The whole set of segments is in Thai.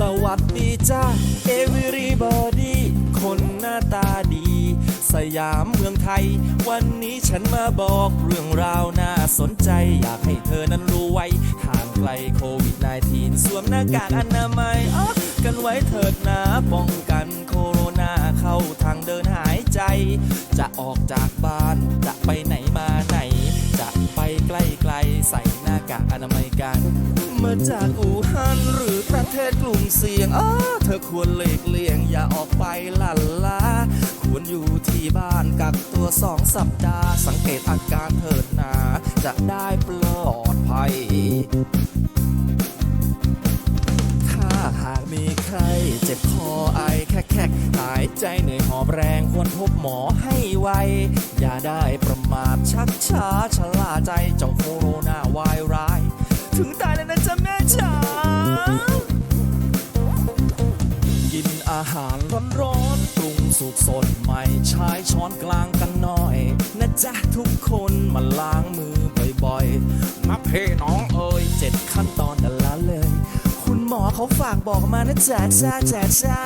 สวัสดีจ้า everybody คนหน้าตาดี สยามเมืองไทย วันนี้ฉันมาบอกเรื่องราวน่าสนใจ อยากให้เธอนั้นรู้ไว้ห่างไกลโควิด -19 สวมหน้ากากอนามัยออกันไว้เถิดนะป้องกันโคโรนาเข้าทางเดินหายใจ จะออกจากบ้านจะไปไหนมาไหน จะไปใกล้ไกลใส่หน้ากากอนามัยกัน มาจากอู่ฮั่นหรือ ประเทศกลุ่มเสี่ยงอ้าเธอควรเลีกเลี่ยง อย่าออกไปลันลาควรอยู่ที่บ้านกักตัวสองสัปดาห์ สังเกตอาการเถิดหนา จะได้ปลอดภัย ถ้าหากมีใครเจ็บคอไอแคกแคกหายใจเหนื่อยหอบแรงควรพบหมอให้ไว อย่าได้ประมาทชักช้าชะล่าใจเจ้าโคโรนาวายร้าย ถึงตายแล้วนะจ๊ะแม่จ๋า อาหารร้อนๆปรุงสุกสดใหม่ใช้ช้อนกลางกันหน่อย นะจ๊ะทุกคนมาล้างมือบ่อยๆมาเพน้องเอ่ยเจ็ดขั้นตอนแต่ละเลย คุณหมอเขาฝากบอกมานะจ๊ะจ้าจ้าจ้า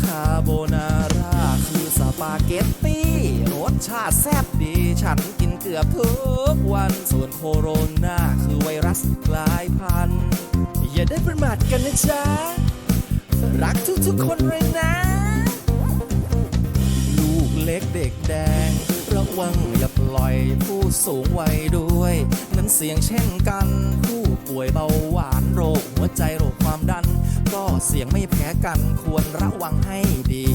คาโบนาร่าคือสปาเกตตี้รสชาติแซ่บดีฉันกินเกือบทุกวันส่วนโคโรนาคือไวรัสกลายพันธุ์อย่าได้ประมาทกันนะจ๊ะ รักทุกๆคนเลยนะ ลูกเล็กเด็กแดง ระวังอย่าปล่อยผู้สูงวัยด้วย นั้นเสี่ยงเช่นกัน ผู้ป่วยเบาหวานโรคหัวใจโรคความดัน ก็เสี่ยงไม่แพ้กันควรระวังให้ดี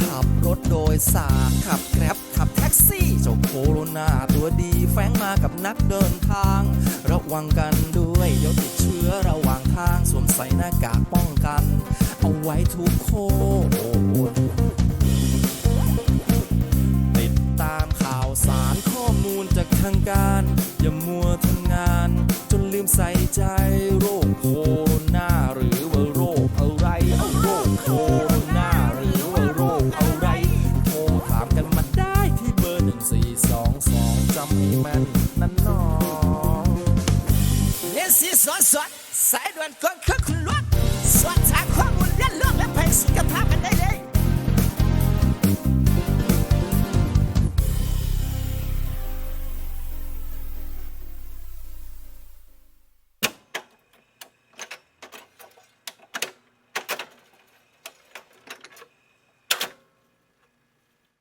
ขับรถโดยสารขับแกร็บ ท็กซี่เจ้าโคโรนาตัวดีแฝงมากับนักเดินทาง ระวังกันด้วยเดี๋ยวติดเชื้อระหว่างทางสวมใส่หน้ากากป้องกัน เอาไว้ทุกโค สีสวนสวดสายด่วนกองเครื่องคุณลวดสวด